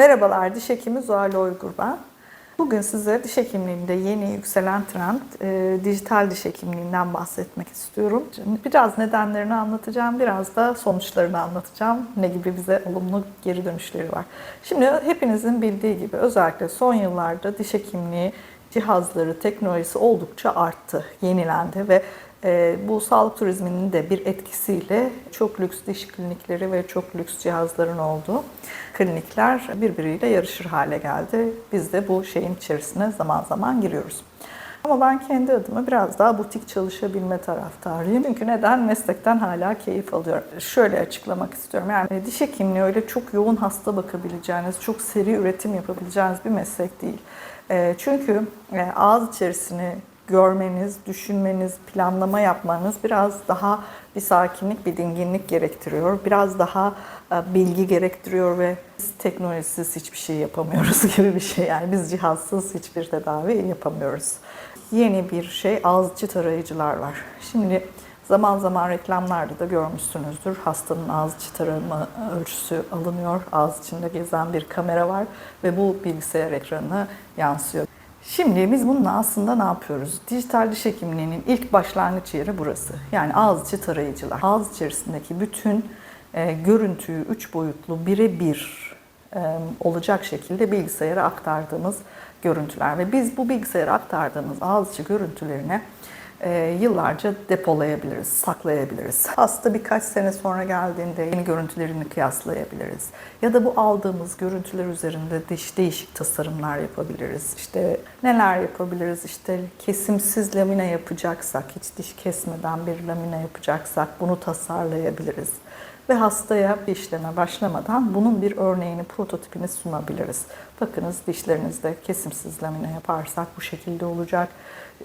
Merhabalar, diş hekimi Zuhal Uygur ben. Bugün size diş hekimliğinde yeni yükselen trend e, dijital diş hekimliğinden bahsetmek istiyorum. Biraz nedenlerini anlatacağım, biraz da sonuçlarını anlatacağım. Ne gibi bize olumlu geri dönüşleri var. Şimdi hepinizin bildiği gibi özellikle son yıllarda diş hekimliği cihazları, teknolojisi oldukça arttı, yenilendi ve bu sağlık turizminin de bir etkisiyle çok lüks diş klinikleri ve çok lüks cihazların olduğu klinikler birbiriyle yarışır hale geldi. Biz de bu şeyin içerisine zaman zaman giriyoruz. Ama ben kendi adıma biraz daha butik çalışabilme taraftarıyım. Çünkü neden? Meslekten hala keyif alıyorum. Şöyle açıklamak istiyorum. Yani diş hekimliği öyle çok yoğun hasta bakabileceğiniz, çok seri üretim yapabileceğiniz bir meslek değil. E, Çünkü e, ağız içerisini görmeniz, düşünmeniz, planlama yapmanız biraz daha bir sakinlik, bir dinginlik gerektiriyor. Biraz daha e, bilgi gerektiriyor ve biz teknolojisiz hiçbir şey yapamıyoruz gibi bir şey. Yani biz cihazsız hiçbir tedavi yapamıyoruz. Yeni bir şey ağız içi tarayıcılar var. Şimdi zaman zaman reklamlarda da görmüşsünüzdür. Hastanın ağız içi tarama ölçüsü alınıyor. Ağız içinde gezen bir kamera var ve bu bilgisayar ekranına yansıyor. Şimdi biz bununla aslında ne yapıyoruz? Dijital diş hekimliğinin ilk başlangıç yeri burası. Yani ağız içi tarayıcılar. Ağız içerisindeki bütün e, görüntüyü üç boyutlu birebir e, olacak şekilde bilgisayara aktardığımız görüntüler. Ve biz bu bilgisayara aktardığımız ağız içi görüntülerine e, yıllarca depolayabiliriz, saklayabiliriz. Hasta birkaç sene sonra geldiğinde yeni görüntülerini kıyaslayabiliriz. Ya da bu aldığımız görüntüler üzerinde diş değişik tasarımlar yapabiliriz. İşte neler yapabiliriz? İşte kesimsiz lamine yapacaksak, hiç diş kesmeden bir lamine yapacaksak bunu tasarlayabiliriz. Ve hastaya bir işleme başlamadan bunun bir örneğini, prototipini sunabiliriz. Bakınız dişlerinizde kesimsiz lamine yaparsak bu şekilde olacak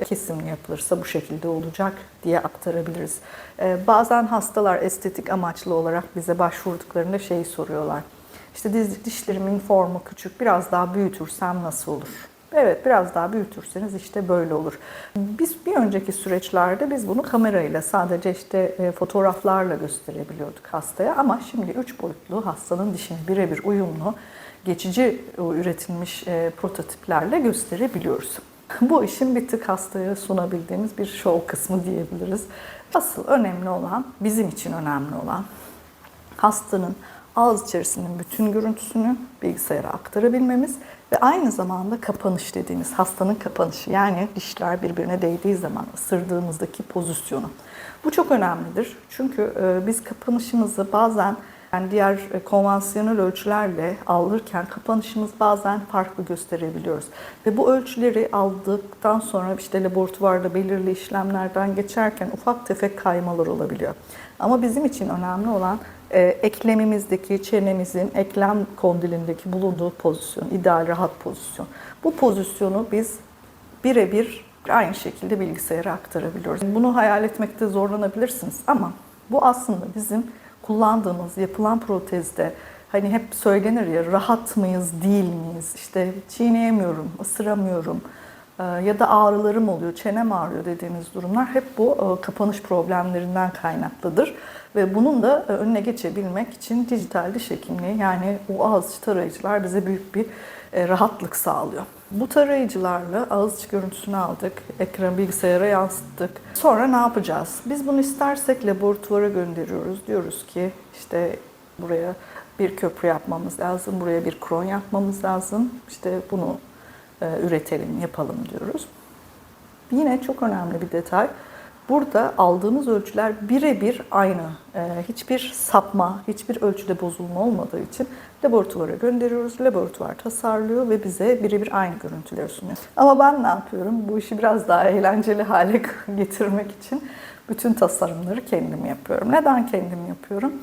kesim yapılırsa bu şekilde olacak diye aktarabiliriz. Ee, bazen hastalar estetik amaçlı olarak bize başvurduklarında şeyi soruyorlar. İşte dişlerimin formu küçük, biraz daha büyütürsem nasıl olur? Evet, biraz daha büyütürseniz işte böyle olur. Biz bir önceki süreçlerde biz bunu kamerayla sadece işte e, fotoğraflarla gösterebiliyorduk hastaya ama şimdi üç boyutlu hastanın dişini birebir uyumlu geçici üretilmiş e, prototiplerle gösterebiliyoruz. Bu işin bir tık hastaya sunabildiğimiz bir show kısmı diyebiliriz. Asıl önemli olan, bizim için önemli olan hastanın ağız içerisinin bütün görüntüsünü bilgisayara aktarabilmemiz ve aynı zamanda kapanış dediğimiz hastanın kapanışı yani dişler birbirine değdiği zaman ısırdığımızdaki pozisyonu. Bu çok önemlidir. Çünkü biz kapanışımızı bazen yani diğer e, konvansiyonel ölçülerle alırken kapanışımız bazen farklı gösterebiliyoruz. Ve bu ölçüleri aldıktan sonra işte laboratuvarda belirli işlemlerden geçerken ufak tefek kaymalar olabiliyor. Ama bizim için önemli olan e, eklemimizdeki, çenemizin eklem kondilindeki bulunduğu pozisyon, ideal rahat pozisyon. Bu pozisyonu biz birebir aynı şekilde bilgisayara aktarabiliyoruz. Bunu hayal etmekte zorlanabilirsiniz ama bu aslında bizim kullandığımız yapılan protezde hani hep söylenir ya rahat mıyız değil miyiz işte çiğneyemiyorum ısıramıyorum ya da ağrılarım oluyor çenem ağrıyor dediğimiz durumlar hep bu e, kapanış problemlerinden kaynaklıdır ve bunun da e, önüne geçebilmek için dijital diş hekimliği yani o ağız tarayıcılar bize büyük bir rahatlık sağlıyor. Bu tarayıcılarla ağız içi görüntüsünü aldık, ekran bilgisayara yansıttık. Sonra ne yapacağız? Biz bunu istersek laboratuvara gönderiyoruz. Diyoruz ki işte buraya bir köprü yapmamız lazım, buraya bir kron yapmamız lazım. İşte bunu e, üretelim, yapalım diyoruz. Yine çok önemli bir detay. Burada aldığımız ölçüler birebir aynı. Ee, hiçbir sapma, hiçbir ölçüde bozulma olmadığı için laboratuvara gönderiyoruz. Laboratuvar tasarlıyor ve bize birebir aynı görüntüleri sunuyor. Ama ben ne yapıyorum? Bu işi biraz daha eğlenceli hale getirmek için bütün tasarımları kendim yapıyorum. Neden kendim yapıyorum?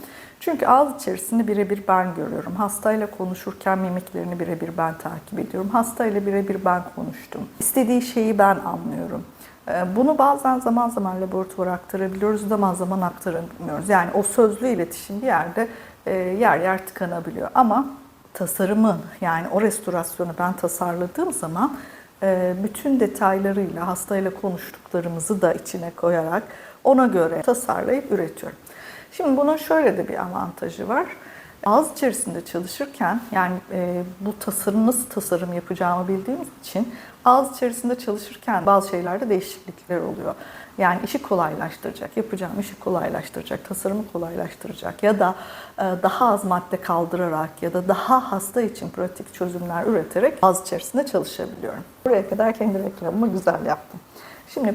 Çünkü ağız içerisinde birebir ben görüyorum. Hastayla konuşurken mimiklerini birebir ben takip ediyorum. Hastayla birebir ben konuştum. İstediği şeyi ben anlıyorum. Ee, bunu bazen zaman zaman laboratuvara aktarabiliyoruz, zaman zaman aktaramıyoruz. Yani o sözlü iletişim bir yerde e, yer yer tıkanabiliyor. Ama tasarımı yani o restorasyonu ben tasarladığım zaman e, bütün detaylarıyla hastayla konuştuklarımızı da içine koyarak ona göre tasarlayıp üretiyorum. Şimdi bunun şöyle de bir avantajı var. Ağız içerisinde çalışırken yani e, bu tasarım nasıl tasarım yapacağımı bildiğimiz için ağız içerisinde çalışırken bazı şeylerde değişiklikler oluyor. Yani işi kolaylaştıracak, yapacağım işi kolaylaştıracak, tasarımı kolaylaştıracak ya da e, daha az madde kaldırarak ya da daha hasta için pratik çözümler üreterek ağız içerisinde çalışabiliyorum. Buraya kadar kendi reklamımı güzel yaptım. Şimdi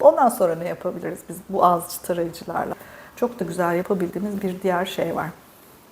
ondan sonra ne yapabiliriz biz bu ağız tarayıcılarla? Çok da güzel yapabildiğimiz bir diğer şey var.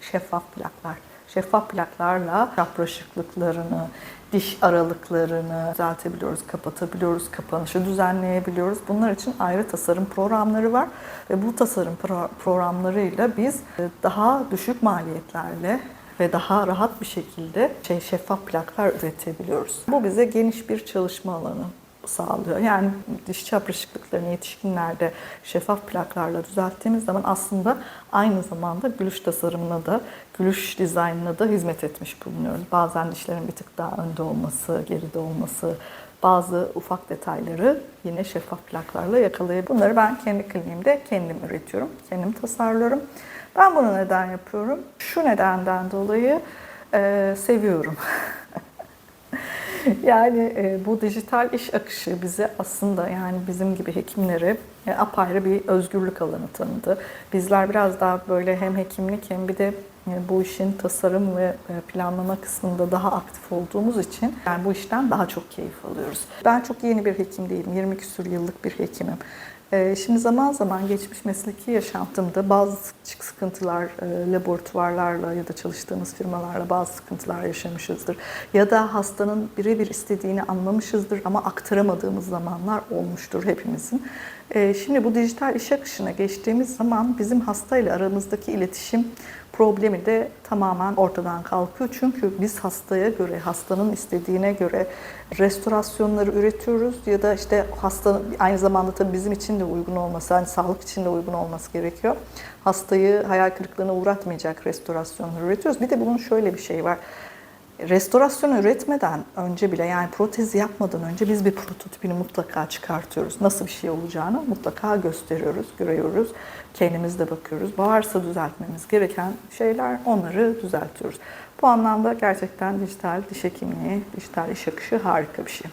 Şeffaf plaklar. Şeffaf plaklarla çapraşıklıklarını, diş aralıklarını düzeltebiliyoruz, kapatabiliyoruz, kapanışı düzenleyebiliyoruz. Bunlar için ayrı tasarım programları var ve bu tasarım pro- programlarıyla biz e, daha düşük maliyetlerle ve daha rahat bir şekilde şey şeffaf plaklar üretebiliyoruz. Bu bize geniş bir çalışma alanı sağlıyor. Yani diş çapraşıklıklarını yetişkinlerde şeffaf plaklarla düzelttiğimiz zaman aslında aynı zamanda gülüş tasarımına da, gülüş dizaynına da hizmet etmiş bulunuyoruz. Bazen dişlerin bir tık daha önde olması, geride olması, bazı ufak detayları yine şeffaf plaklarla yakalayabiliyoruz. Bunları ben kendi kliniğimde kendim üretiyorum, kendim tasarlıyorum. Ben bunu neden yapıyorum? Şu nedenden dolayı e, seviyorum. Yani e, bu dijital iş akışı bize aslında yani bizim gibi hekimleri e, apayrı bir özgürlük alanı tanıdı. Bizler biraz daha böyle hem hekimlik hem bir de e, bu işin tasarım ve e, planlama kısmında daha aktif olduğumuz için yani bu işten daha çok keyif alıyoruz. Ben çok yeni bir hekim değilim. 20 küsur yıllık bir hekimim. E, Şimdi zaman zaman geçmiş mesleki yaşantımda bazı sıkıntılar, e, laboratuvarlarla ya da çalıştığımız firmalarla bazı sıkıntılar yaşamışızdır. Ya da hastanın birebir istediğini anlamışızdır ama aktaramadığımız zamanlar olmuştur hepimizin. E, Şimdi bu dijital iş akışına geçtiğimiz zaman bizim hastayla aramızdaki iletişim problemi de tamamen ortadan kalkıyor. Çünkü biz hastaya göre, hastanın istediğine göre restorasyonları üretiyoruz ya da işte hasta aynı zamanda tabii bizim için de uygun olması, hani sağlık için de uygun olması gerekiyor. Hastayı hayal kırıklığına uğratmayacak restorasyonları üretiyoruz. Bir de bunun şöyle bir şey var. Restorasyon üretmeden önce bile yani protezi yapmadan önce biz bir prototipini mutlaka çıkartıyoruz. Nasıl bir şey olacağını mutlaka gösteriyoruz, görüyoruz. Kendimiz de bakıyoruz. Varsa düzeltmemiz gereken şeyler onları düzeltiyoruz. Bu anlamda gerçekten dijital diş hekimliği, dijital iş akışı harika bir şey.